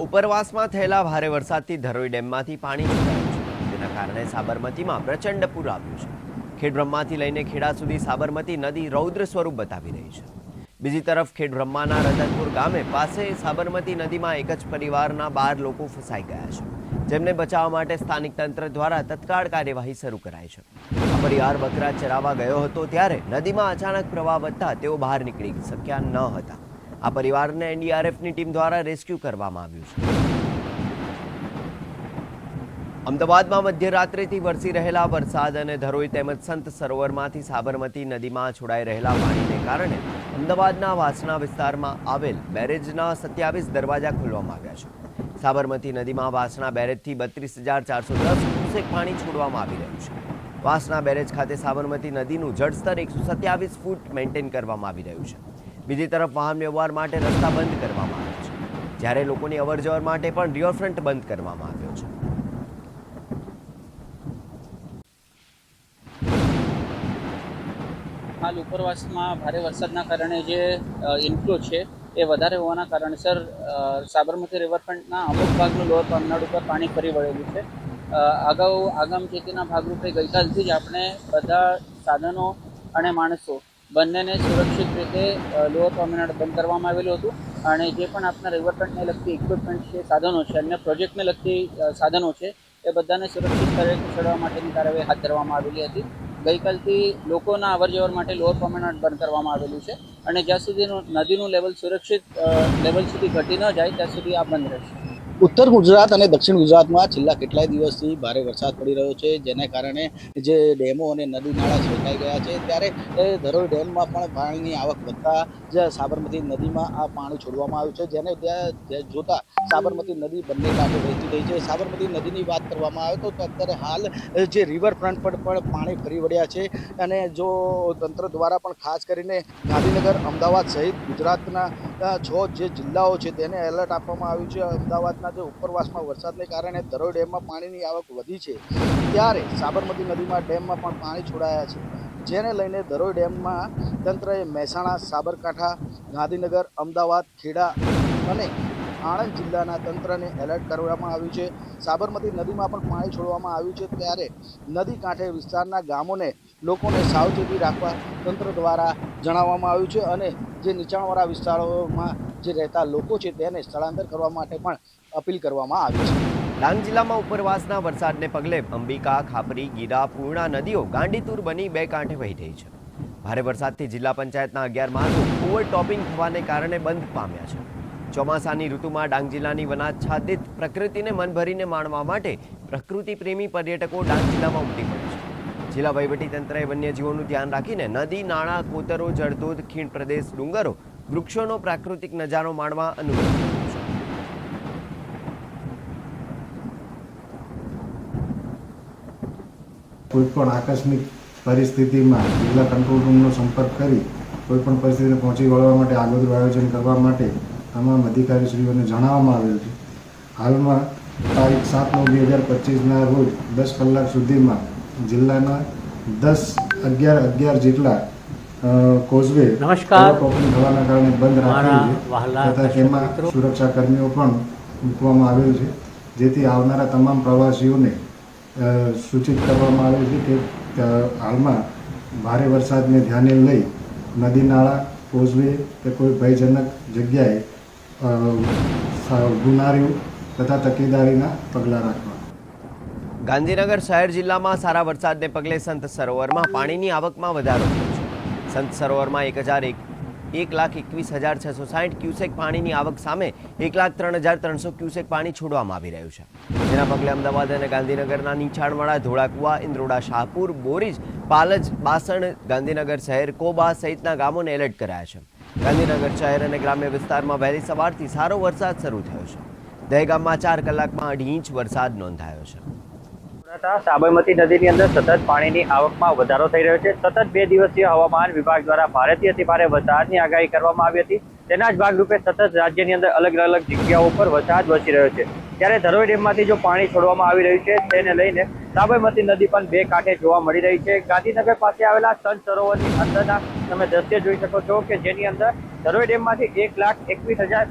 ઉપરવાસમાં થયેલા ભારે વરસાદથી ધરોઈ ડેમમાંથી પાણી છે. તેના કારણે સાબરમતીમાં પ્રચંડ પૂર આવ્યું છે. ખેડબ્રહ્માથી લઈને ખેડા સુધી સાબરમતી નદી રૌદ્ર સ્વરૂપ બતાવી રહી છે. બીજી તરફ ખેડબ્રહ્માના રતનપુર ગામે પાસે સાબરમતી નદીમાં એક જ પરિવારના બાર લોકો ફસાઈ ગયા છે. જેમને બચાવવા માટે સ્થાનિક તંત્ર દ્વારા તત્કાળ કાર્યવાહી શરૂ કરાઈ છે. આ પરિવાર બકરા ચરાવવા ગયો હતો ત્યારે નદીમાં અચાનક પ્રવાહ વધતા તેઓ બહાર નીકળી શક્યા ન હતા. આ પરિવારને એનડીઆરએફની ટીમ દ્વારા રેસ્ક્યુ કરવામાં આવ્યું છે. અમદાવાદમાં મધ્યરાત્રિથી વરસી રહેલા વરસાદ અને ધરોઈ તેમજ સંત સરોવરમાંથી સાબરમતી નદીમાં છોડાઈ રહેલા પાણીને કારણે અમદાવાદના વાસણા વિસ્તારમાં આવેલ બેરેજના સત્યાવીસ દરવાજા ખોલવામાં આવ્યા છે. સાબરમતી નદીમાં વાસણા બેરેજથી બત્રીસ હજાર ચારસો દસ ક્યુસેક પાણી છોડવામાં આવી રહ્યું છે. વાસણા બેરેજ ખાતે સાબરમતી નદીનું જળસ્તર એકસો સત્યાવીસ ફૂટ મેન્ટેન કરવામાં આવી રહ્યું છે. બીજી તરફ વાહન વ્યવહાર માટે રસ્તા બંધ કરવામાં આવ્યા છે. જ્યારે લોકોની અવરજવર માટે પણ રિવરફ્રન્ટ બંધ કરવામાં આવ્યો છે. હાલ ઉપરવાસમાં ભારે વરસાદના કારણે જે ઇન્ફ્લો છે એ વધારે હોવાના કારણસર સાબરમતી રિવરફ્રન્ટના અમુક ભાગનું લોઅર પામનાડ ઉપર પાણી ફરી વળેલું છે. અગાઉ, આગામ ખેતીના ભાગરૂપે ગઈકાલથી જ આપણે બધા સાધનો અને માણસો બંનેને સુરક્ષિત રીતે લોઅર તમિલનાડુ બંધ કરવામાં આવેલું હતું. અને જે પણ આપણા રિવરફ્રન્ટને લગતી ઇક્વિપમેન્ટ છે, સાધનો છે, અન્ય પ્રોજેક્ટને લગતી સાધનો છે, એ બધાને સુરક્ષિત સ્થળે ખસેડવા માટેની કાર્યવાહી હાથ ધરવામાં આવેલી હતી. ગઈકાલથી લોકોના અવર જવર માટે લોઅર કોમેન્ટ બંધ કરવામાં આવેલું છે. અને જ્યાં સુધી નદીનું લેવલ સુરક્ષિત લેવલ સુધી ઘટી ન જાય, ત્યાં સુધી આ બંધ રહેશે. ઉત્તર ગુજરાત અને દક્ષિણ ગુજરાતમાં છેલ્લા કેટલાય દિવસથી ભારે વરસાદ પડી રહ્યો છે, જેને કારણે જે ડેમો અને નદી નાળા છલકાઈ ગયા છે. ત્યારે ધરોઈ ડેમમાં પણ પાણીની આવક વધતા જે સાબરમતી નદીમાં આ પાણી છોડવામાં આવ્યું છે, જેને ત્યાં જોતા સાબરમતી નદી બંને કાંઠે વહેતી થઈ છે. સાબરમતી નદીની વાત કરવામાં આવે તો અત્યારે હાલ જે રિવરફ્રન્ટ પર પણ પાણી ફરી વળ્યા છે અને જો તંત્ર દ્વારા પણ ખાસ કરીને ગાંધીનગર, અમદાવાદ સહિત ગુજરાતના છ જે જિલ્લાઓ છે તેને એલર્ટ આપવામાં આવ્યું છે. અમદાવાદના જે ઉપરવાસમાં વરસાદને કારણે ધરોઈ ડેમમાં પાણીની આવક વધી છે. ત્યારે સાબરમતી નદીમાં ડેમમાં પણ પાણી છોડાયા છે. જેને લઈને ધરોઈ ડેમમાં તંત્રએ મહેસાણા, સાબરકાંઠા, ગાંધીનગર, અમદાવાદ, ખેડા અને આણંદ જિલ્લાના તંત્રને એલર્ટ કરવામાં આવ્યું છે. સાબરમતી નદીમાં પણ પાણી છોડવામાં આવ્યું છે. ત્યારે નદી કાંઠે વિસ્તારના ગામોને લોકોને સાવચેતી રાખવા તંત્ર દ્વારા જણાવવામાં આવ્યું છે અને જે નીચાણવાળા વિસ્તારોમાં જે રહેતા લોકો છે તેને સ્થળાંતર કરવા માટે પણ અપીલ કરવામાં આવી છે. ડાંગ જિલ્લામાં ઉપરવાસના વરસાદને પગલે અંબિકા, ખાપરી, ગીરા, પૂર્ણા નદીઓ ગાંડીતુર બની બે કાંઠે વહી રહી છે. ભારે વરસાદથી જિલ્લા પંચાયતના અગિયાર માર્ગો ઓવરટોપિંગ થવાને કારણે બંધ પામ્યા છે. ચોમાસાની ઋતુમાં ડાંગ જિલ્લાની વનાચ્છાદિત પ્રકૃતિને મન ભરીને માણવા માટે પ્રકૃતિ પ્રેમી પર્યટકો ડાંગ જિલ્લામાં ઉમટી પડે છે. જિલ્લા વહીવટીતંત્રએ વન્યજીવોનું ધ્યાન રાખીને નદી, નાળા, કોતરો, જળધોધ, ખીણ પ્રદેશ, ડુંગરો, વૃક્ષોનો પ્રાકૃતિક નજારો માણવા અનુરોધ કર્યો છે. આકસ્મિક પરિસ્થિતિમાં જિલ્લા કંટ્રોલ રૂમનો સંપર્ક કરી કોઈ પણ પરિસ્થિતિને પહોંચી વળવા માટે આગોતરું આયોજન કરવા માટે તમામ અધિકારીશ્રીઓને જણાવવામાં આવ્યું હતું હાલમાં તારીખ સાત નવ બે હજાર પચીસના રોજ દસ કલાક સુધીમાં જિલ્લાના દસ અગિયાર અગિયાર જેટલા કોઝવે નમસ્કાર. ઓવરટોપિંગ થવાના કારણે બંધ રાખેલ છે તથા તેમાં મિત્રો. સુરક્ષા કર્મીઓ પણ મૂકવામાં આવેલ છે જેથી આવનારા તમામ પ્રવાસીઓને સૂચિત કરવામાં આવે છે કે હાલમાં ભારે વરસાદને ધ્યાને લઈ નદી નાળા કોઝવે કે કોઈ ભયજનક જગ્યાએ ગુનારીઓ તથા તકેદારીના પગલાં રાખવા. ગાંધીનગર શહેર જિલ્લામાં સારા વરસાદને પગલે સંત સરોવરમાં પાણીની આવકમાં વધારો થયો છે. સંત સરોવરમાં એક હજાર એક એક લાખ એકવીસ હજાર છસો સાઠ ક્યુસેક પાણીની આવક સામે એક લાખ ત્રણ હજાર ત્રણસો ક્યુસેક પાણી છોડવામાં આવી રહ્યું છે. જેના પગલે અમદાવાદ અને ગાંધીનગરના નીચાણવાળા ધોળાકુવા ઇન્દ્રોડા શાહપુર, બોરીજ, પાલજ, બાસણ, ગાંધીનગર શહેર, કોબા સહિતના ગામોને એલર્ટ કરાયા છે. ગાંધીનગર શહેર અને ગ્રામ્ય વિસ્તારમાં વહેલી સવારથી સારો વરસાદ શરૂ થયો છે. દહેગામમાં ચાર કલાકમાં અઢી ઇંચ વરસાદ નોંધાયો છે. સાબરમતી નદીની અંદર સતત પાણીની આવકમાં વધારો થઈ રહ્યો છે. સતત બે દિવસીય હવામાન વિભાગ દ્વારા ભારેથી અતિ ભારે વરસાદની આગાહી કરવામાં આવી હતી. તેના જ ભાગરૂપે સતત રાજ્યની અંદર અલગ અલગ જગ્યાઓ પર વરસાદ વરસી રહ્યો છે. ત્યારે ધરોઈ ડેમમાંથી જો પાણી છોડવામાં આવી રહ્યું છે, તેને લઈને સાબરમતી નદી પણ બે કાંઠે જોવા મળી રહી છે. ગાંધીનગર પાસે આવેલા સંત સરોવરની અંદરના તમે દ્રશ્ય જોઈ શકો છો કે જેની અંદર ધરોઈ ડેમમાંથી એક લાખ એકવીસ હજાર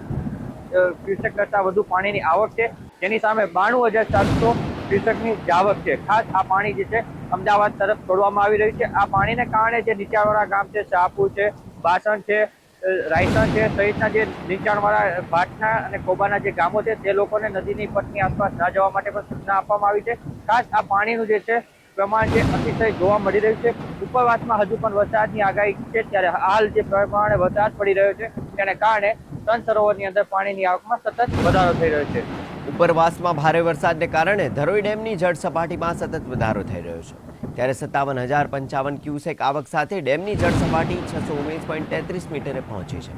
ક્યુસેક કરતાં વધુ પાણીની આવક છે. જેની સામે બાણું હજાર સાતસો ક્યુસેકની આવક છે. ખાસ આ પાણી જે છે, અમદાવાદ તરફ છોડવામાં આવી રહ્યું છે. આ પાણીને કારણે જે નીચાણવાળા ગામ છે, શાહપુર છે, બાસણ છે અ, રાયસણ છે સહિતના જે નીચાણવાળા ભાટના અને કોબાના જે ગામો છે તે લોકોને નદીની પટની આસપાસ ન જવા માટે પણ સૂચના આપવામાં આવી છે. ખાસ આ પાણીનું જે છે પ્રમાણ જે અતિશય જોવા મળી રહ્યું છે. ઉપરવાસમાં હજુ પણ વરસાદની આગાહી છે ત્યારે હાલ જે પ્રમાણે વરસાદ પડી રહ્યો છે તેને કારણે ત્રણ સરોવરની અંદર પાણીની આવકમાં સતત વધારો થઈ રહ્યો છે. ઉપરવાસમાં ભારે વરસાદને કારણે ધરોઈ ડેમની જળ સપાટીમાં સતત વધારો થઈ રહ્યો છે. ત્યારે સત્તાવન હજાર પંચાવન ક્યુસેક આવક સાથે ડેમની જળ સપાટી છસો ઓગણીસ પોઈન્ટ તેત્રીસ મીટરે પહોંચી છે.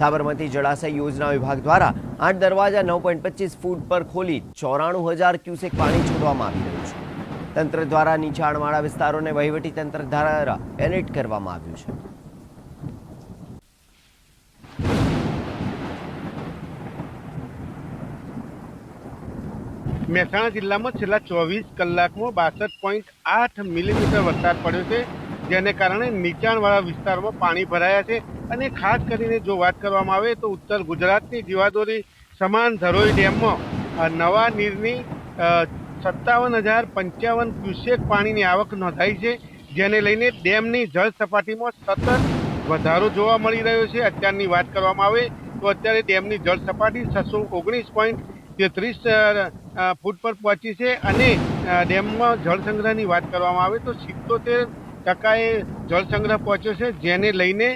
સાબરમતી જળાશય યોજના વિભાગ દ્વારા આઠ દરવાજા નવ પોઈન્ટ પચીસ ફૂટ પર ખોલી ચોરાણું હજાર ક્યુસેક પાણી છોડવામાં આવી રહ્યું છે. તંત્ર દ્વારા નીચાણવાળા વિસ્તારોને વહીવટી તંત્ર દ્વારા એલર્ટ કરવામાં આવ્યું છે. મહેસાણા જિલ્લામાં છેલ્લા ચોવીસ કલાકમાં બાસઠ પોઈન્ટ આઠ મિલીમીટર વરસાદ પડ્યો છે, જેને કારણે નીચાણવાળા વિસ્તારોમાં પાણી ભરાયા છે. અને ખાસ કરીને જો વાત કરવામાં આવે તો ઉત્તર ગુજરાતની જીવાદોરી સમાન ધરોઈ ડેમમાં નવા નીરની સત્તાવન હજાર પંચાવન ક્યુસેક પાણીની આવક નોંધાઈ છે, જેને લઈને ડેમની જળ સપાટીમાં સતત વધારો જોવા મળી રહ્યો છે. અત્યારની વાત કરવામાં આવે તો અત્યારે ડેમની જળ સપાટી છસો ઓગણીસ પોઈન્ટ તેત્રીસ ફૂટ પર પહોંચી છે અને ડેમમાં જળ સંગ્રહની વાત કરવામાં આવે તો સિત્તોતેર ટકાએ જળ સંગ્રહ પહોંચ્યો છે, જેને લઈને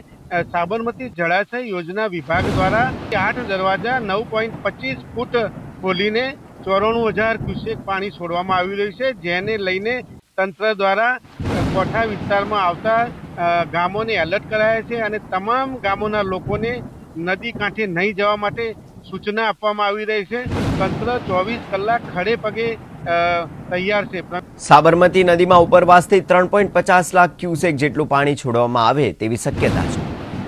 સાબરમતી જળાશય યોજના વિભાગ દ્વારા આઠ દરવાજા નવ પોઈન્ટ પચીસ ફૂટ ખોલીને ચોરાણું હજાર ક્યુસેક પાણી છોડવામાં આવી રહ્યું છે, જેને લઈને તંત્ર દ્વારા કોઠા વિસ્તારમાં આવતા ગામોને એલર્ટ કરાયા છે અને તમામ ગામોના લોકોને નદી કાંઠે નહીં જવા માટે સૂચના આપવામાં આવી રહી છે. તંત્ર ચોવીસ કલાક ખડે પગે તૈયાર છે. સાબરમતી નદીમાં ઉપરવાસથી ત્રણ પોઈન્ટ પચાસ લાખ ક્યુસેક જેટલું પાણી છોડવામાં આવે તેવી શક્યતા છે.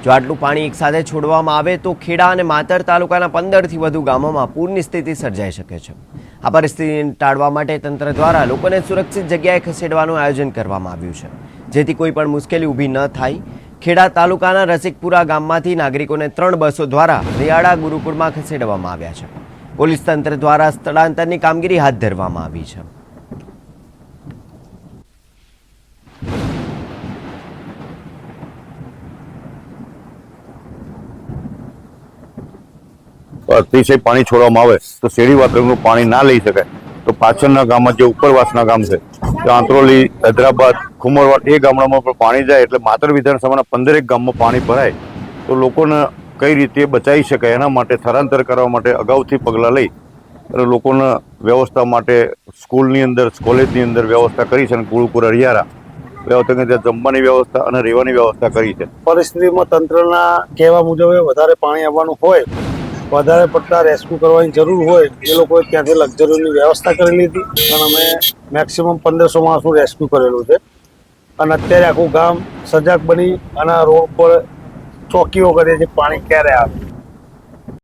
જો આટલું પાણી એકસાથે છોડવામાં આવે તો ખેડા અને માતર તાલુકાના પંદરથી વધુ ગામોમાં પૂરની સ્થિતિ સર્જાઈ શકે છે. આ પરિસ્થિતિને ટાળવા માટે તંત્ર દ્વારા લોકોને સુરક્ષિત જગ્યાએ ખસેડવાનું આયોજન કરવામાં આવ્યું છે. જેથી કોઈ પણ મુશ્કેલી ઊભી ન થાય. ખેડા તાલુકાના રસિકપુરા ગામમાંથી નાગરિકોને ત્રણ બસો દ્વારા રિયાળા ગુરુકુળમાં ખસેડવામાં આવ્યા છે. પોલીસ તંત્ર દ્વારા સ્થળાંતરની કામગીરી હાથ ધરવામાં આવી છે. અતિશય પાણી છોડવામાં આવે તો શેરી વાતરનું પાણી ના લઈ શકાય. તો પાછળના ગામમાં જે ઉપરવાસના ગામ છે આંતરોલી, હૈદરાબાદ, ખુમરવાડ એ ગામડામાં પણ પાણી જાય એટલે માત્ર વિધાનસભાના પંદરેક ગામમાં પાણી ભરાય. તો લોકોને કઈ રીતે બચાવી શકાય એના માટે સ્થળાંતર કરવા માટે અગાઉથી પગલાં લઈ અને લોકોના વ્યવસ્થા માટે સ્કૂલની અંદર, કોલેજની અંદર વ્યવસ્થા કરી છે અને ગુરુકુળ હરિયારા વ્યવસ્થા ત્યાં જમવાની વ્યવસ્થા અને રહેવાની વ્યવસ્થા કરી છે. પરિસ્થિતિમાં તંત્રના કહેવા મુજબ વધારે પાણી આવવાનું હોય, વધારે પડતા રેસ્ક્યુ કરવાની જરૂર હોય, એ લોકોએ ત્યાંથી લક્ઝરીની વ્યવસ્થા કરેલી હતી અને અમે મેક્સિમમ પંદરસો માણસનું રેસ્ક્યુ કરેલું છે. અને અત્યારે આખું ગામ સજાગ બની અને રોડ પર ચોકીઓ કરે છે પાણી ક્યારે આવે?